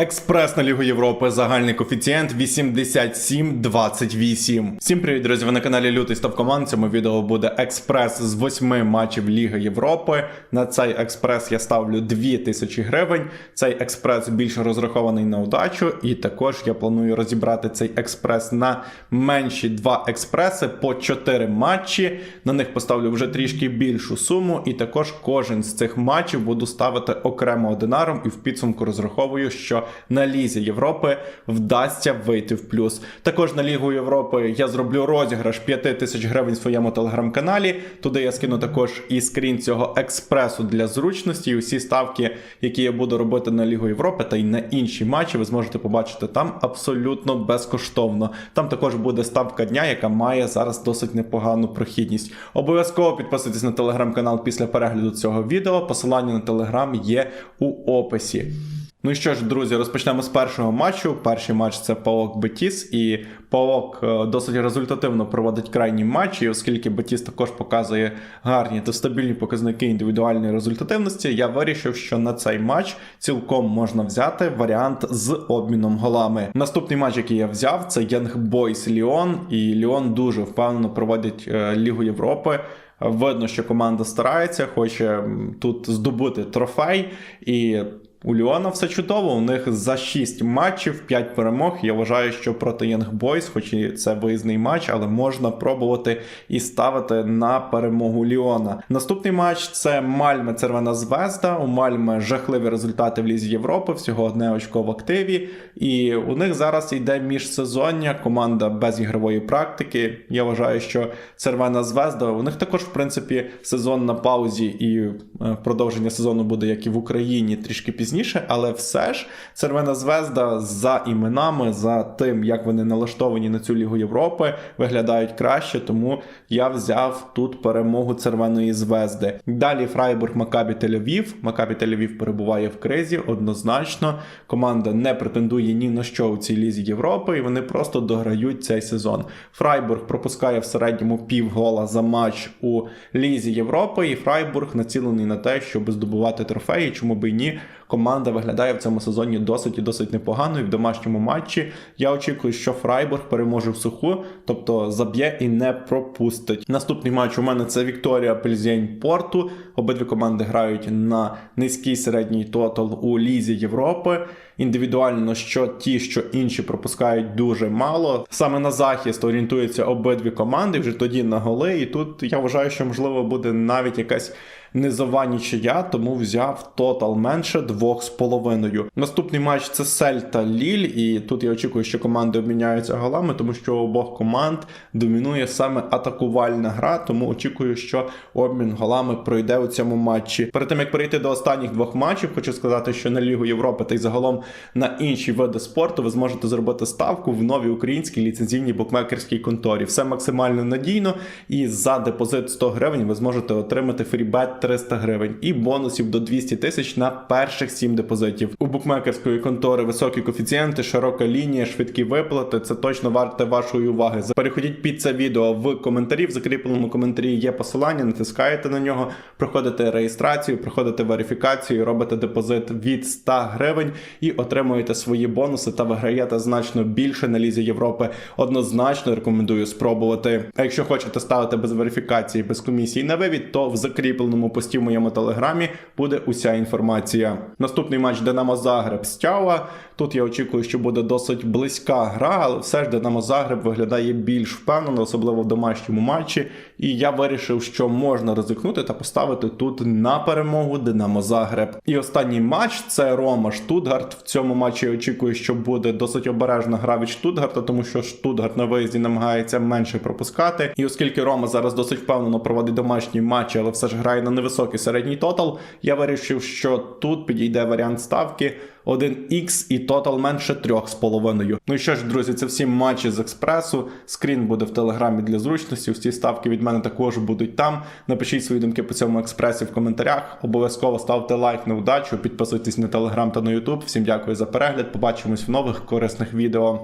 Експрес на Лігу Європи, загальний коефіцієнт 87-28. Всім привіт, друзі! Ви на каналі Лютий Став Команд. Цьому відео буде експрес з восьми матчів Ліги Європи. На цей експрес я ставлю 2000 гривень. Цей експрес більше розрахований на удачу, і також я планую розібрати цей експрес на менші два експреси по 4 матчі. На них поставлю вже трішки більшу суму, і також кожен з цих матчів буду ставити окремо одинаром, і в підсумку розраховую, що на Лізі Європи вдасться вийти в плюс. Також на Лігу Європи я зроблю розіграш 5 тисяч гривень в своєму телеграм-каналі. Туди я скину також і скрін цього експресу для зручності. І усі ставки, які я буду робити на Лігу Європи та й на інші матчі, ви зможете побачити там абсолютно безкоштовно. Там також буде ставка дня, яка має зараз досить непогану прохідність. Обов'язково підписуйтесь на телеграм-канал після перегляду цього відео. Посилання на телеграм є у описі. Ну що ж, друзі, розпочнемо з першого матчу. Перший матч це Павок Бетіс, і Павок е, досить результативно проводить крайні матчі, оскільки Бетіс також показує гарні та стабільні показники індивідуальної результативності. Я вирішив, що на цей матч цілком можна взяти варіант з обміном голами. Наступний матч, який я взяв, це Young Boys Ліон, і Ліон дуже впевнено проводить е, Лігу Європи. Видно, що команда старається, хоче тут здобути трофей і. У Ліона все чудово. У них за 6 матчів 5 перемог. Я вважаю, що проти Young Boys, хоч і це виїзний матч, але можна пробувати і ставити на перемогу Ліона. Наступний матч це Мальме Червона Звезда. У Мальме жахливі результати в Лізі Європи, всього одне очко в активі. І у них зараз йде міжсезоння, команда без ігрової практики. Я вважаю, що Червона Звезда у них також, в принципі, сезон на паузі, і е, продовження сезону буде як і в Україні трішки пізніше, але все ж Червона Звезда за іменами, за тим, як вони налаштовані на цю Лігу Європи, виглядають краще, тому я взяв тут перемогу Червоної Звезди. Далі Фрайбург Макабі Тель-Авів. Макабі Тель-Авів перебуває в кризі однозначно. Команда не претендує ні на що у цій лізі Європи, і вони просто дограють цей сезон. Фрайбург пропускає в середньому пів гола за матч у лізі Європи, і Фрайбург націлений на те, щоб здобувати трофеї, чому би й ні. Команда виглядає в цьому сезоні досить і досить непогано. І в домашньому матчі я очікую, що Фрайбург переможе в суху, тобто заб'є і не пропустить. Наступний матч у мене це Вікторія Пельзень Порту. Обидві команди грають на низький середній тотал у Лізі Європи. Індивідуально, що ті, що інші пропускають дуже мало. Саме на захист орієнтуються обидві команди, вже тоді на голи. І тут я вважаю, що можливо буде навіть якась низова нічия, тому взяв тотал менше 2,5. Наступний матч це Сельта Ліль, і тут я очікую, що команди обміняються голами, тому що у обох команд домінує саме атакувальна гра, тому очікую, що обмін голами пройде у цьому матчі. Перед тим як перейти до останніх двох матчів, хочу сказати, що на Лігу Європи та й загалом на інші види спорту ви зможете зробити ставку в новій українській ліцензійній букмекерській конторі. Все максимально надійно, і за депозит 100 гривень ви зможете отримати фрібет 300 гривень і бонусів до 200 тисяч на перших 7 депозитів. У букмекерської контори високі коефіцієнти, широка лінія, швидкі виплати. Це точно варте вашої уваги. Переходіть під це відео в коментарі. В закріпленому коментарі є посилання, натискаєте на нього, проходите реєстрацію, проходите верифікацію, робите депозит від 100 гривень і отримуєте свої бонуси та виграєте значно більше на лізі Європи. Однозначно рекомендую спробувати. А якщо хочете ставити без верифікації, без комісії на вивід, то в закріпленому пості в моєму телеграмі буде уся інформація. Наступний матч Динамо Загреб Стява. Тут я очікую, що буде досить близька гра, але все ж Динамо Загреб виглядає більш впевнено, особливо в домашньому матчі. І я вирішив, що можна ризикнути та поставити тут на перемогу Динамо Загреб. І останній матч це Рома Штутгарт. В цьому матчі я очікую, що буде досить обережна гра від Штутгарта, тому що Штутгарт на виїзді намагається менше пропускати. І оскільки Рома зараз досить впевнено проводить домашні матчі, але все ж грає на невисокий середній тотал, я вирішив, що тут підійде варіант ставки 1х і тотал менше 3,5. Ну і що ж, друзі, це всі матчі з експресу. Скрін буде в телеграмі для зручності. Всі ставки від мене також будуть там. Напишіть свої думки по цьому експресі в коментарях. Обов'язково ставте лайк на удачу, підписуйтесь на телеграм та на ютуб. Всім дякую за перегляд. Побачимось в нових корисних відео.